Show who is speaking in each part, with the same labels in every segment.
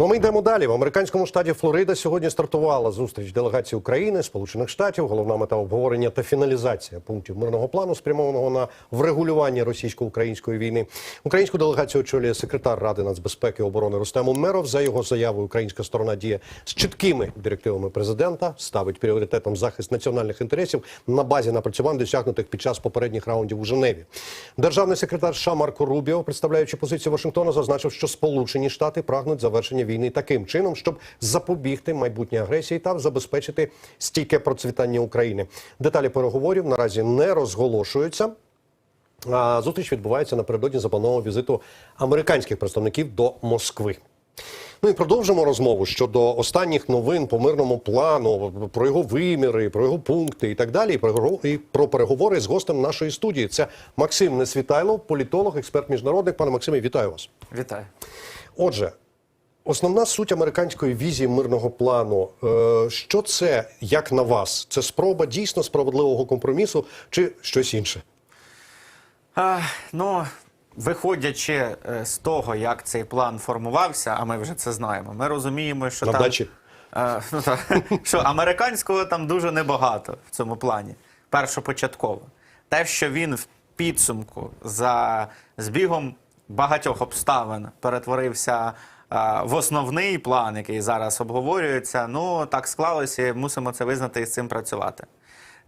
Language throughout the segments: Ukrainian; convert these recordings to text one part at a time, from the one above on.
Speaker 1: Ну, ми йдемо далі. В американському штаті Флорида сьогодні стартувала зустріч делегації України, Сполучених Штатів. Головна мета обговорення та фіналізація пунктів мирного плану, спрямованого на врегулювання російсько-української війни. Українську делегацію очолює секретар Ради нацбезпеки і оборони Рустем Умеров. За його заявою, українська сторона діє з чіткими директивами президента, ставить пріоритетом захист національних інтересів на базі напрацювань, досягнутих під час попередніх раундів у Женеві. Державний секретар США Марко Рубіо, представляючи позицію Вашингтона, зазначив, що Сполучені Штати прагнуть завершення війни таким чином, щоб запобігти майбутній агресії та забезпечити стійке процвітання України. Деталі переговорів наразі не розголошуються. А Зустріч відбувається напередодні запланованого візиту американських представників до Москви. Ну і продовжимо розмову щодо останніх новин по мирному плану, про його виміри, про його пункти і так далі. І про, переговори з гостем нашої студії. Це Максим Несвітайло, політолог, експерт міжнародник. Пане Максиме, вітаю вас.
Speaker 2: Вітаю.
Speaker 1: Отже, основна суть американської візії мирного плану. Е, що це, як на вас? Це спроба дійсно справедливого компромісу чи щось інше?
Speaker 2: А, ну, виходячи е, з того, як цей план формувався, а ми вже це знаємо, ми розуміємо, що
Speaker 1: На
Speaker 2: там
Speaker 1: дачі?
Speaker 2: е, ну, та, що американського там дуже небагато в цьому плані. Першопочатково. Те, що він в підсумку за збігом багатьох обставин перетворився в основний план, який зараз обговорюється, ну так склалося, і мусимо це визнати і з цим працювати.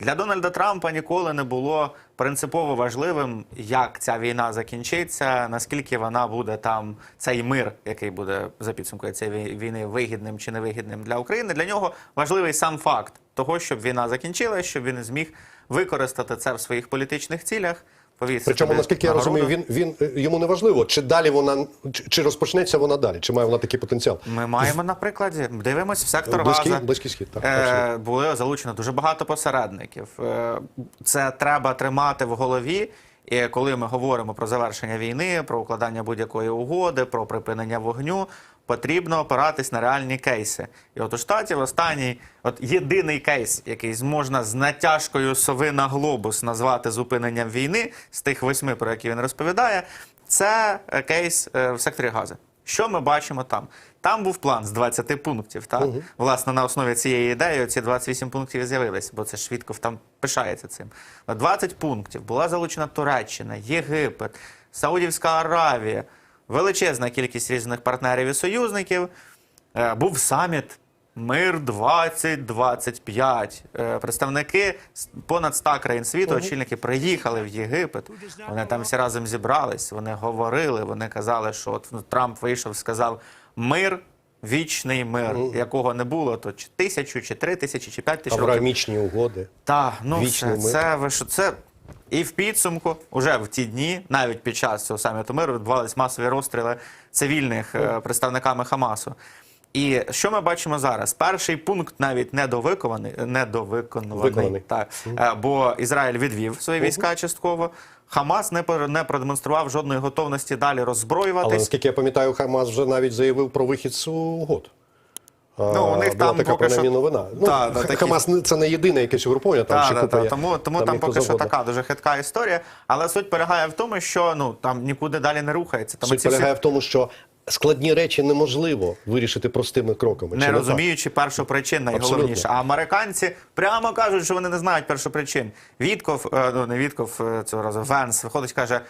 Speaker 2: Для Дональда Трампа ніколи не було принципово важливим, як ця війна закінчиться, наскільки вона буде там цей мир, який буде за підсумкою цієї війни вигідним чи невигідним для України. Для нього важливий сам факт того, щоб війна закінчилась, щоб він зміг використати це в своїх політичних цілях. Повісити
Speaker 1: Причому, наскільки я
Speaker 2: нагороду.
Speaker 1: розумію, він він е, йому не важливо, чи далі вона чи, чи розпочнеться вона далі, чи має вона такий потенціал.
Speaker 2: Ми маємо на прикладі, дивимось в сектор
Speaker 1: Близький-
Speaker 2: газу.
Speaker 1: Близький Схід, так,
Speaker 2: Е, було залучено дуже багато посередників. Е, це треба тримати в голові. І коли ми говоримо про завершення війни, про укладання будь-якої угоди, про припинення вогню, потрібно опиратись на реальні кейси. І от у штаті останній, от єдиний кейс, який можна з натяжкою сови на глобус назвати зупиненням війни, з тих восьми, про які він розповідає, це е, кейс е, в секторі газу. Що ми бачимо там? Там був план з 20 пунктів. Так? Власне, на основі цієї ідеї ці 28 пунктів з'явилися, бо це швидко там пишається цим. На 20 пунктів була залучена Туреччина, Єгипет, Саудівська Аравія, величезна кількість різних партнерів і союзників. Е, Був саміт Мир 2025. Е, Представники понад 100 країн світу, очільники приїхали в Єгипет. Вони там всі разом зібрались, вони говорили, вони казали, що от ну, Трамп вийшов, сказав мир. Вічний мир, якого не було, то чи тисячу, чи три тисячі, чи п'ять тисяч років.
Speaker 1: Авраамічні угоди.
Speaker 2: Так, ну
Speaker 1: Вічний
Speaker 2: все,
Speaker 1: мир.
Speaker 2: це ви що це. І в підсумку, уже в ті дні, навіть під час цього саміту миру, відбувались масові розстріли цивільних е, представниками Хамасу. І що ми бачимо зараз? Перший пункт навіть недовиконаний, недовиконуваний,
Speaker 1: Виконаний.
Speaker 2: так, е, бо Ізраїль відвів свої війська частково. Хамас не, не продемонстрував жодної готовності далі
Speaker 1: Але
Speaker 2: роззброюватись.
Speaker 1: наскільки я пам'ятаю, Хамас вже навіть заявив про вихід з угод.
Speaker 2: Ну, у них
Speaker 1: була
Speaker 2: там
Speaker 1: така
Speaker 2: поки
Speaker 1: принаймні
Speaker 2: що-
Speaker 1: новина. Ну,
Speaker 2: Та,
Speaker 1: Х-
Speaker 2: та, такі-
Speaker 1: Хамас не- це не єдине якесь угруповання, там
Speaker 2: Так,
Speaker 1: ще
Speaker 2: так,
Speaker 1: купа
Speaker 2: так.
Speaker 1: є.
Speaker 2: Тому, тому там,
Speaker 1: і
Speaker 2: поки що
Speaker 1: завгодно.
Speaker 2: така дуже хитка історія. Але суть полягає в тому, що ну там нікуди далі не рухається. Тому
Speaker 1: Суть
Speaker 2: ці всі
Speaker 1: полягає в тому, що складні речі неможливо вирішити простими кроками.
Speaker 2: не
Speaker 1: Чи
Speaker 2: розуміючи першу причин, найголовніше.
Speaker 1: Абсолютно.
Speaker 2: А американці прямо кажуть, що вони не знають першу причин. Вітков, е, ну не Вітков е, цього разу, Венс виходить, каже: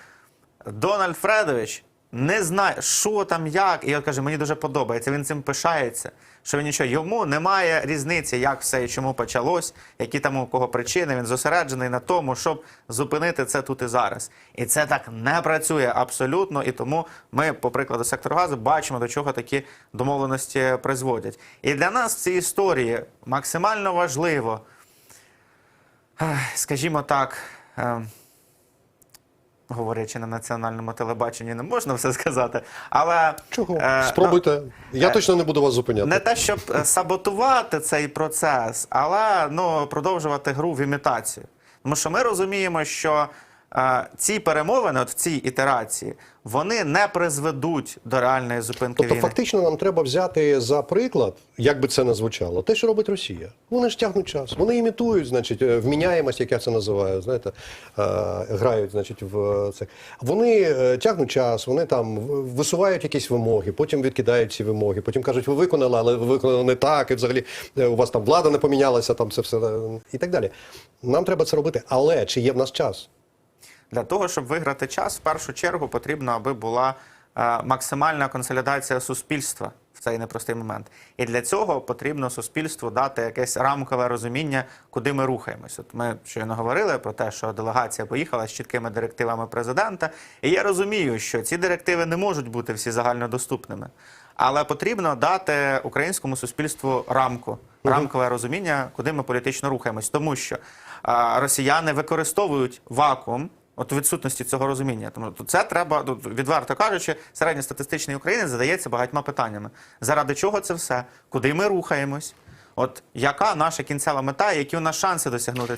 Speaker 2: Дональд Фредович не знає, що там, як. І от каже, мені дуже подобається. Він цим пишається. Що він нічого, йому немає різниці, як все і чому почалось, які там у кого причини. Він зосереджений на тому, щоб зупинити це тут і зараз. І це так не працює абсолютно. І тому ми, по прикладу сектору газу, бачимо, до чого такі домовленості призводять. І для нас в цій історії максимально важливо, скажімо так. Говорячи на національному телебаченні, не можна все сказати. Але
Speaker 1: Чого?
Speaker 2: е,
Speaker 1: Спробуйте. Я
Speaker 2: е,
Speaker 1: точно не буду вас зупиняти.
Speaker 2: не те, щоб саботувати цей процес, але ну, продовжувати гру в імітацію. Тому що ми розуміємо, що ці перемовини, от в цій ітерації, вони не призведуть до реальної зупинки
Speaker 1: Тобто,
Speaker 2: війни.
Speaker 1: фактично, нам треба взяти за приклад, як би це не звучало, те, що робить Росія. Вони ж тягнуть час, вони імітують, значить, е, вміняємость, як я це називаю, знаєте, е, грають, значить, в це. Вони е, тягнуть час, вони там висувають якісь вимоги, потім відкидають ці вимоги, потім кажуть, ви виконали, але ви виконали не так, і взагалі у вас там влада не помінялася, там це все і так далі. Нам треба це робити. Але чи є в нас час?
Speaker 2: Для того, щоб виграти час, в першу чергу потрібно, аби була е, максимальна консолідація суспільства в цей непростий момент. І для цього потрібно суспільству дати якесь рамкове розуміння, куди ми рухаємось. От ми щойно говорили про те, що делегація поїхала з чіткими директивами президента. І я розумію, що ці директиви не можуть бути всі загальнодоступними. Але потрібно дати українському суспільству рамку, рамкове розуміння, куди ми політично рухаємось, тому що росіяни використовують вакуум. От у відсутності цього розуміння. Тому то це треба, відверто кажучи, середньостатистичний українець задається багатьма питаннями. Заради чого це все? Куди ми рухаємось? От яка наша кінцева мета, які у нас шанси досягнути